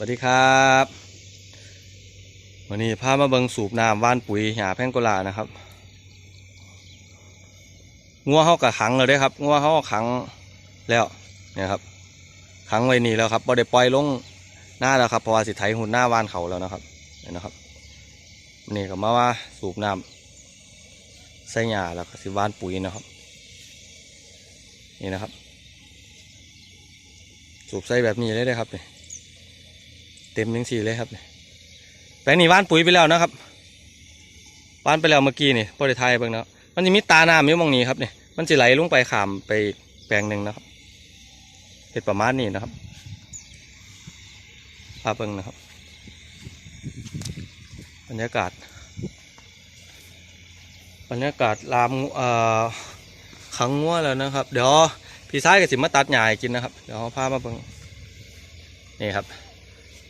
สวัสดีครับวันนี้พามาเบิงสูบน้ำว่านปุ๋ยหยาแพงโกลานะครับงัวเขากับขังเลยได้ครับงัวเขาขังแล้วเนี่ยครับขังไว้นี่แล้วครับบ่ได้ปล่อยลงหน้าแล้วครับเพราะว่าสิไถหุ่นหน้าว่านเขาแล้วนะครับเนี่ยนะครับนี่ก็มาว่าสูบน้ำใส่หญ้าแล้วก็สิว่านปุ๋ยนะครับ นี่นะครับ สูบใส่แบบนี้เลยได้ครับนี่ เต็มทั้งสี่เลยครับเนี่ยแปลงนี้ว่านปุ๋ยไปแล้วนะครับว่านไปแล้วเมื่อกี้นี่พอได้ทายเบิ่งนะมันจะมีตาน้ำอยู่มองนี้ครับเนี่ยมันจะไหลลงไปขามไปแปลงหนึ่งนะครับเห็ดประมาณนี้นะครับพาเบิ่งนะครับบรรยากาศบรรยากาศลามเอ่อขังงัวแล้วนะครับ เดี๋ยวพี่ซ้ายกับสิมาตัดหญ้าให้กินนะครับ เดี๋ยวเราพามาเบิ่งนี่ครับ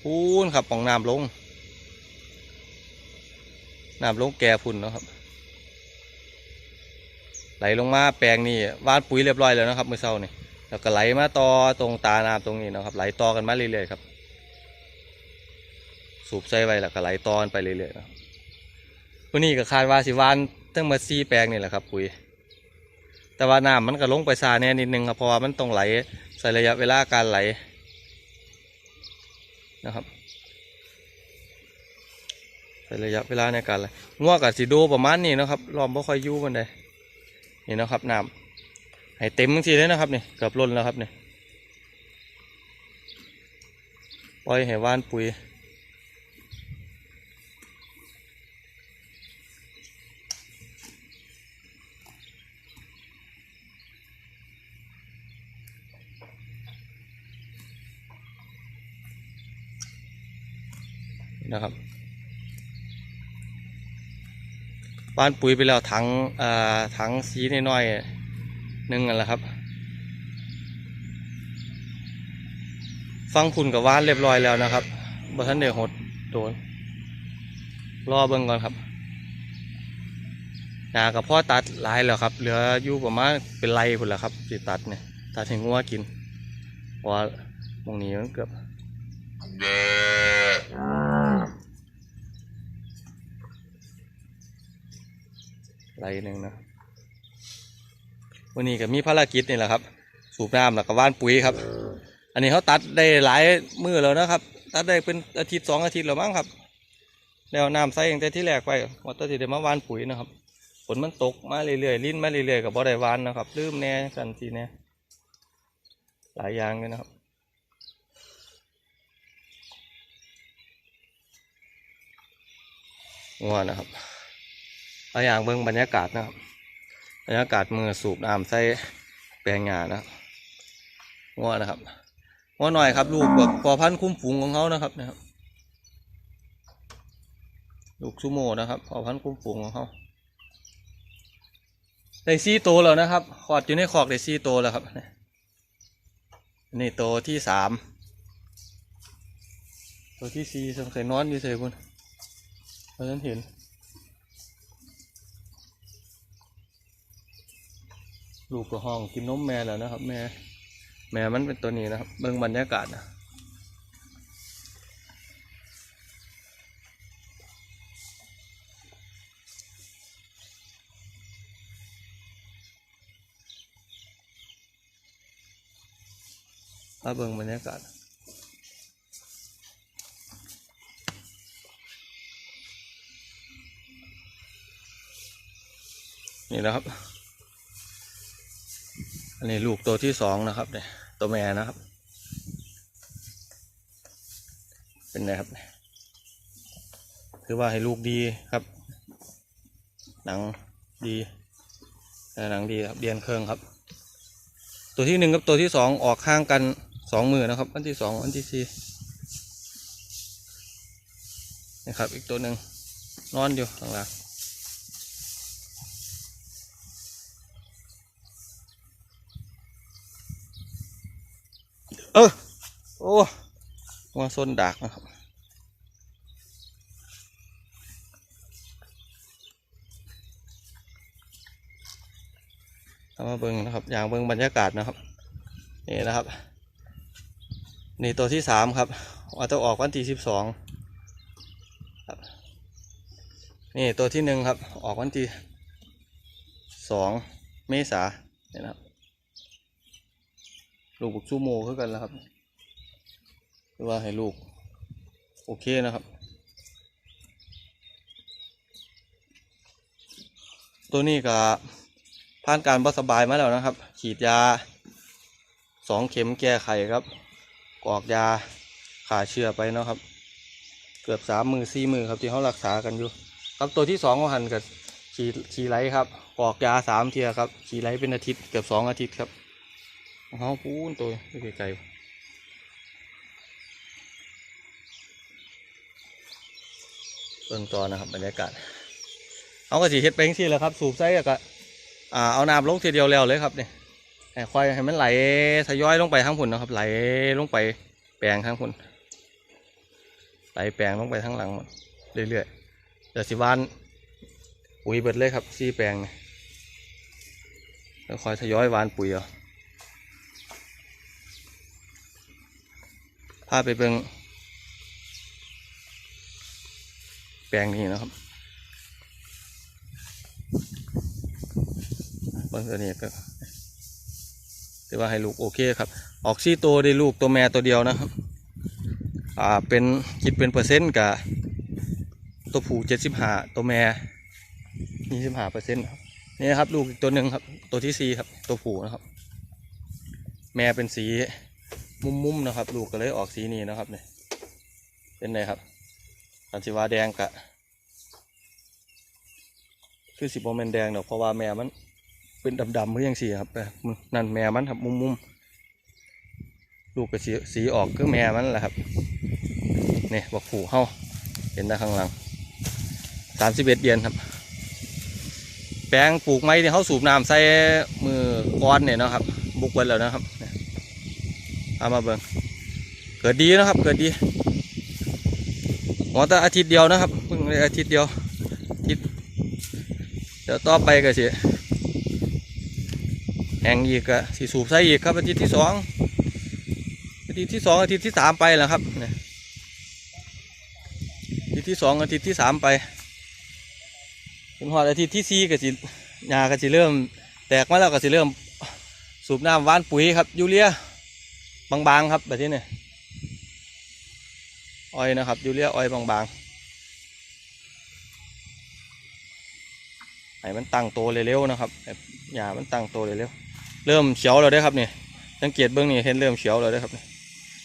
พูนครับปองน้ำลงน้ำลงแก่พุ่นนะครับ ไหลลงมาแปลงนี่วานปุ๋ยเรียบร้อยแล้วนะครับเมื่อเช้านี่แล้วก็ไหลมาต่อตรงตาน้ำตรงนี้นะครับ ไหลต่อกันมาเรื่อยๆครับ สูบใส่ไว้แล้วก็ไหลต่อกันไปเรื่อยๆนะครับวันนี้ก็คาดว่าสิวานตั้งมาซีแปลงนี่แหละครับ ปุ๋ย แต่ว่าน้ำมันก็ลงไปซาแน่นิดนึงครับเพราะว่ามันต้องไหลใส่ระยะเวลาการไหล นะครับระยะเวลาในการเลยง่วกับสีดูประมาณนี้นะครับรอมบ่ค่อยยู่มันใดนี่นะครับน้ำให้เต็มทังทีเลยนะครับนี่เกือบล้นแล้วครับนี่ปล่อยให้ว่านปุ๋ย นะครับว่านปุ๋ยไปแล้วถังอ่าถังสีน้อยๆหนึ่งอันละครับ ฟังพุ่นกับว่านเรียบร้อยแล้วนะครับบทันเดือหดโดนรอเบิ่งก่อนครับหนากับพ่อตัดหลายแล้วครับ เหลืออยู่ประมาณเป็นไรพุ่นละครับสิตัดเนี่ยตัดให้งัวกินเพราะว่ามองนี้มันเกือบ ไรหนึ่งนะวันนี้ก็มีภารกิจนี่แหละครับ สูบน้ำแล้วก็ว่านปุ๋ยครับ อันนี้เขาตัดได้หลายมือแล้วนะครับ ตัดได้เป็นอาทิตย์สองอาทิตย์แล้วมั้งครับ แล้วน้ำใส่ตั้งแต่ที่แรกไปวัตถุดิบมาหวานปุ๋ยนะครับฝนมันตกมาเรื่อยๆลิ้นมาเรื่อยๆกับบ่ได้หวานนะครับลืมแน่สันทีแน่หลายอย่างเลยนะครับงัวนะครับ เอาอย่างเบิ่งบรรยากาศนะครับ บรรยากาศมือสูบน้ำใส่แปลงหญ้านะงัวนะครับงัวหน่อยครับ ลูกแบบพอพันธุ์คุ้มฝูงของเขานะครับนะครับ ลูกซูโม่นะครับพอพันธุ์คุ้มฝูงของเขาได้ซีโตวแล้วนะครับขอดอยู่ในขอกได้ซีโตวแล้วครับ นี่โตวที่สามตัวที่สี่สงสัยนอนอยู่เฉยพุ่นเพราะฉะนั้นเห็น ลูกก็ห้องกินนมแม่แล้วนะครับ แม่ แม่มันเป็นตัวนี้นะครับ เบิ่งบรรยากาศนะถ้าเบิ่งบรรยากาศนี่นะครับ อันนี้ลูกตัวที่สองนะครับเนี่ยตัวแม่นะครับ เป็นไงครับคือว่าให้ลูกดีครับ หนังดีหนังดีครับเดียนเครื่องครับ ตัวที่หนึ่งกับตัวที่สองออกข้างกันสองมือนะครับ อันที่สองอันที่สี่นะครับ อีกตัวหนึ่งนอนอยู่ข้างล่าง ออ โอ้ว่าส้นดากนะครับ มาเบิ่งนะครับ อย่างเบิ่งบรรยากาศนะครับ นี่นะครับ นี่ตัวที่สามครับว่าจะออกวันที่สิบสองนี่ตัวที่หนึ่งครับ ออกวันที่สองเมษาเนี่ยนะครับ ลูกบุกชูโมคือกันแล้วครับว่าให้ลูก โอเคนะครับ ตัวนี้ก็ผ่านการบสบายมาแล้วนะครับ ฉีดยาสองเข็มแก้ไขครับกอกยาขาเชื้อไปเนาะครับ เกือบสามมือสี่มือครับที่เขารักษากันอยู่ครับตัวที่สองเขาหันกับฉีดฉีไลครับกอกยาสามเทียครับฉีไลเป็นอาทิตย์เกือบสองอาทิตย์ครับ เขาพูนตัวไกลๆเบื้องตอนนะครับบรรยากาศเขาก็สีเฮ็ดไปที่แล้วครับ สูบไส้ก็อ่าเอาน้ำลงทีเดียวแล้วเลยครับเนี่ยค่อยให้มันไหลทยอยลงไปข้างผุนนะครับ ไหลลงไปแปลงข้างผุนไหลแปลงลงไปข้งหลังหมดเรื่อยๆเดี๋ยวสิวานปุ๋ยเบิดเลยครับซี่แปลงเนี่ยแล้วคอยทยอยวานปุ๋ยเอา พาไปเบิ่งแปลงนี้นะครับเบิ่งตัวนี้ก็ถือว่าให้ลูกโอเคครับ ออกซี่ตัวได้ลูกตัวแม่ตัวเดียวนะครับ อ่า เป็นคิดเป็นเปอร์เซ็นต์กับตัวผู้เจ็ดสิบห้าตัวแม่ยี่สิบห้าเปอร์เซ็นต์ครับนี่ครับ ลูกอีกตัวหนึ่งครับ ตัวที่สี่ครับ ตัวผู้นะครับ แม่เป็นสี มุมๆนะครับ ลูกก็เลยออกสีนี้นะครับเนี่ยเป็นไงครับอันสีวาแดงกะ คือสีโมเมนแดงเนาะเพราะว่าแม่มัน เป็นดำๆเพื่อยังสีครับนั่นแม่มันครับมุมๆลูกก็สีสีออกคือแม่มันแหละครับนี่บอกผูเฮาเห็นได้ข้างหลังสามสิบเอ็ดเดือนครับ แปลงปลูกไม้ที่เขาสูบน้ำใส่มือก้อนเนี่ยนะครับ บุกไว้แล้วนะครับ เอามาเบิ่งเกิดดีนะครับ เกิดดีหัวแต่อาทิตย์เดียวนะครับเพิ่งได้อาทิตย์เดียวอาทิตย์เดี๋ยวต่อไปก็สิแห้งอีกก็สิสูบใส่อีกครับอาทิตย์ที่สองอาทิตย์ที่สองอาทิตย์ที่สามไปแล้วครับเนี่ยอาทิตย์ที่สองอาทิตย์ที่สามไปถึงหอดอาทิตย์ที่สี่ก็สิหญ้าก็สิเริ่ม แตกมาแล้วก็สิเริ่มสูบน้ำว่านปุ๋ยครับยูเรีย บางๆครับแบบนี้เนี่ยอ้อยนะครับยูเรียอ้อยบางๆให้มันตั้งโตเร็วๆนะครับให้หญ้ามันตั้งโตเร็วๆเริ่มเขียวแล้วด้ครับเนี่ยสังเกตเบื้องนี้เห็นเริ่มเขียวแล้วด้ครับเนี่ย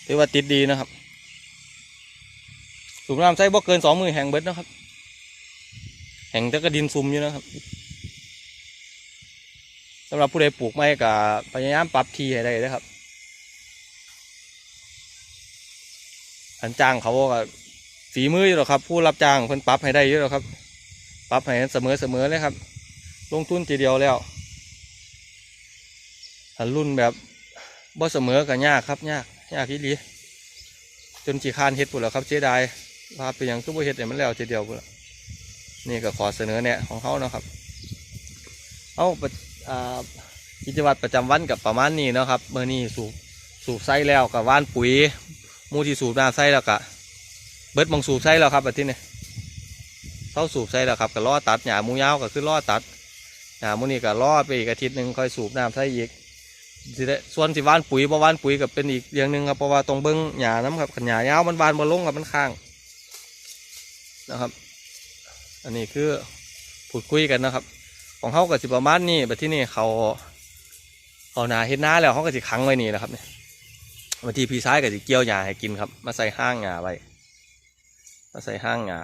ถือว่าติดดีนะครับสูบน้ำใส่บ่เกินสองมือแห่งเบิดนะครับ แห่งแต่ก็ดินซุ่มอยู่นะครับสำหรับผู้ใดปลูกไม้ก็พยายามปรับทีให้ได้นะครับ อันจ้างเขาก็ฝีมืออยู่หรอกครับ ผู้รับจ้างเพิ่นปรับให้ได้อยู่หรอกครับ ปรับให้เสมอเสมอเลยครับ ลงทุนทีเดียวแล้วอันรุ่นแบบบ่เสมอก็ยากครับยากยากที่ดีจนจีคานเฮ็ดปุ่นแล้วครับเสียดายลาไปอย่างทุกเฮ็ดเนี่ยมันแล้วทีเดียวปุ่นละนี่ก็ขอเสนอแนะของเขาเนาะครับ เอาประอ่ากิจวัตรประจำวันกับประมาณนี้เนาะครับเมื่อนี้สูบสูบไส้แล้วกับว่านปุ๋ย มูที่สูบน้ำไส้แล้วกะเบิดมองสูบไส้แล้วครับแบบที่นี่เข้าสูบไส้แล้วครับก็ล่อตัดหญ้าหมูยาวก็คือล่อตัดหญ้ามูนี่ก็ล่อไปอีกอาทิตย์หนึ่งค่อยสูบน้ำไส้อีกสิได้ส่วนสิหวานปุ๋ยบ่หวานปุ๋ยกับเป็นอีกเรื่องหนึ่งครับเพราะว่าตรงเบิ้งหญ้าน้ำครับขันหญ้ายาวมันหวานบ่ลงครับมันข้างนะครับ อันนี้คือพูดคุยกันนะครับ ของเขาก็สิประมาณนี้แบบที่นี่เขาเขานาเฮ็ดนาแล้วเขาก็สิขังไว้นี่แหละครับเนี่ย บางทีพี่ซ้ายก็สิเกี่ยวหญ้าให้กินครับ มาใส่ห้างหญ้าไว้มาใส่ห้างหญ้า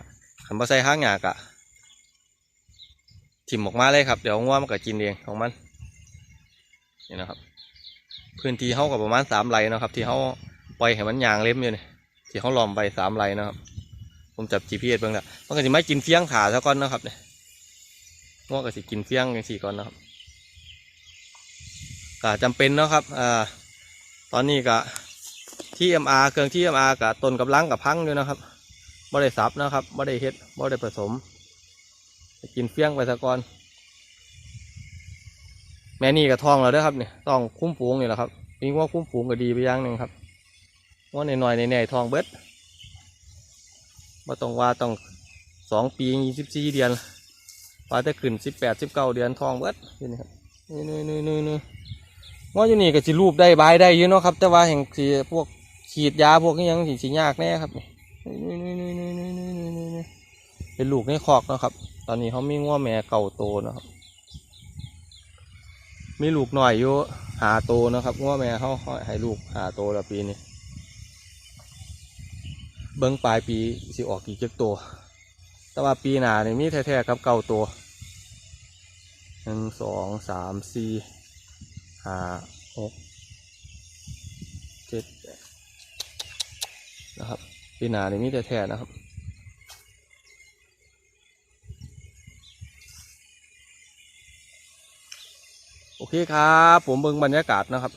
คันมาใส่ห้างหญ้ากะถิ่มออกมาเลยครับ เดี๋ยวง่วมันก็กินเองของมันนี่นะครับ พื้นที่เขากับประมาณสามไร่นะครับ ที่เขาปล่อยให้มันยางเล็มอยู่นี่ที่เขาล้อมไปสามไร่นะครับ ผมจับ GPS เบิ่งแล้วมันก็สิไม่กินเฟี้ยงขาซะก่อนนะครับเนี่ยงวก็สิกินเฟี้ยงอย่างสี่ก่อนนะครับก็จำเป็นนะครับอ่าตอนนี้ก็ ที่ MR เครื่องที่ MR กับต้นกับลังกับพังอยู่นะครับบ่ได้สับนะครับบ่ได้เฮ็ดบ่ได้ผสมกินเฟี้ยงไปซะก่อนแม่นี่กับทองแล้วเด้อครับเนี่ยต้องคุ้มฝูงนี่แหละครับมีว่าคุ้มฝูงก็ดีไปอย่างหนึ่งครับว่าหน่อยๆแน่ทองเบิดว่าต้องว่าต้องสองปียี่สิบสี่เดือนว่าจะขึ้นสิบแปดสิบเก้าเดือนทองเบิดนี่นี่ครับนี่นี่นี่นี่ว่าอยู่นี่ก็สิรูปได้บายได้อยู่เนาะครับ แต่ว่าแห่งสีพวก ขีดยาพวกนี้ยังสิสียากแน่ครับเป็นลูกในคอกนะครับ ตอนนี้เขามีง้อแม่เก่าโตนะครับ มีลูกหน่อยอยู่หาโตนะครับง้อแม่เขาให้ลูกหาโตละปีนี้เบิ้งปลายปีสิออกกี่เจ็ดตัว แต่ว่าปีหน้าเนี่มีแท้ๆครับเก่าตัวหนึ่งสองสามสี่ห้าหก นะครับปีหน้านี่มีแท้นะครับโอเคครับ ผมเบิ่งบรรยากาศนะครับ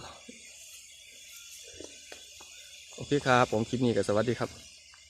โอเคครับ ผมคลิปนี้ก็สวัสดีครับ